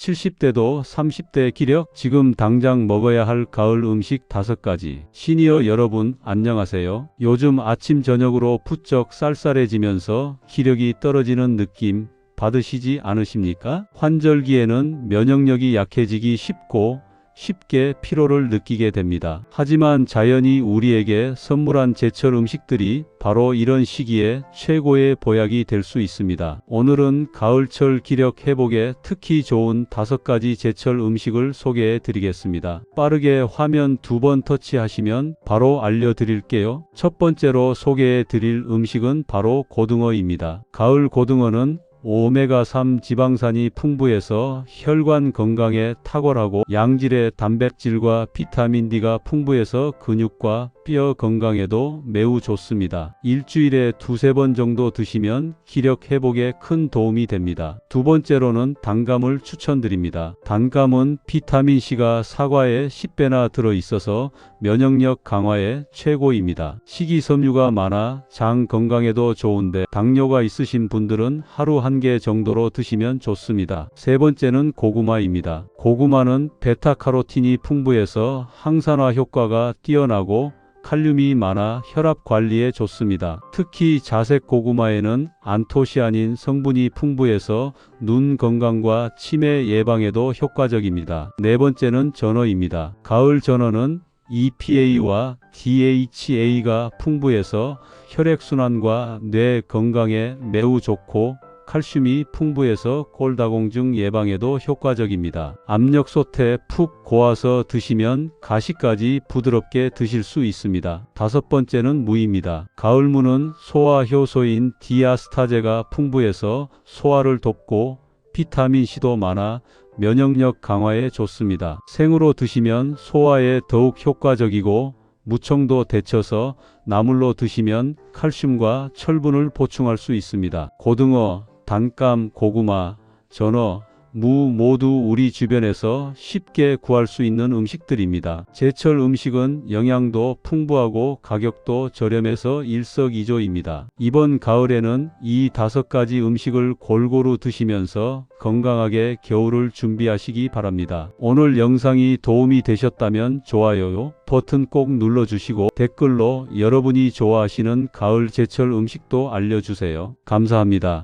70대도 30대 기력 지금 당장 먹어야 할 가을 음식 5가지. 시니어 여러분 안녕하세요. 요즘 아침 저녁으로 부쩍 쌀쌀해지면서 기력이 떨어지는 느낌 받으시지 않으십니까? 환절기에는 면역력이 약해지기 쉽고 쉽게 피로를 느끼게 됩니다. 하지만 자연이 우리에게 선물한 제철 음식들이 바로 이런 시기에 최고의 보약이 될 수 있습니다. 오늘은 가을철 기력 회복에 특히 좋은 다섯 가지 제철 음식을 소개해 드리겠습니다. 빠르게 화면 두 번 터치하시면 바로 알려드릴게요. 첫 번째로 소개해 드릴 음식은 바로 고등어입니다. 가을 고등어는 오메가3 지방산이 풍부해서 혈관 건강에 탁월하고 양질의 단백질과 비타민 D가 풍부해서 근육과 뼈 건강에도 매우 좋습니다. 일주일에 두세 번 정도 드시면 기력 회복에 큰 도움이 됩니다. 두 번째로는 단감을 추천드립니다. 단감은 비타민C가 사과에 10배나 들어있어서 면역력 강화에 최고입니다. 식이섬유가 많아 장 건강에도 좋은데 당뇨가 있으신 분들은 하루 한 개 정도로 드시면 좋습니다. 세 번째는 고구마입니다. 고구마는 베타카로틴이 풍부해서 항산화 효과가 뛰어나고 칼륨이 많아 혈압 관리에 좋습니다. 특히 자색 고구마에는 안토시아닌 성분이 풍부해서 눈 건강과 치매 예방에도 효과적입니다. 네 번째는 전어입니다. 가을 전어는 EPA와 DHA가 풍부해서 혈액순환과 뇌 건강에 매우 좋고 칼슘이 풍부해서 꼴다공증 예방에도 효과적입니다. 압력 솥에 푹 고아서 드시면 가시까지 부드럽게 드실 수 있습니다. 다섯 번째는 무입니다. 가을무는 소화 효소인 디아스타제가 풍부해서 소화를 돕고 비타민C도 많아 면역력 강화에 좋습니다. 생으로 드시면 소화에 더욱 효과적이고 무청도 데쳐서 나물로 드시면 칼슘과 철분을 보충할 수 있습니다. 고등어, 단감, 고구마, 전어, 무 모두 우리 주변에서 쉽게 구할 수 있는 음식들입니다. 제철 음식은 영양도 풍부하고 가격도 저렴해서 일석이조입니다. 이번 가을에는 이 다섯 가지 음식을 골고루 드시면서 건강하게 겨울을 준비하시기 바랍니다. 오늘 영상이 도움이 되셨다면 좋아요 버튼 꼭 눌러주시고 댓글로 여러분이 좋아하시는 가을 제철 음식도 알려주세요. 감사합니다.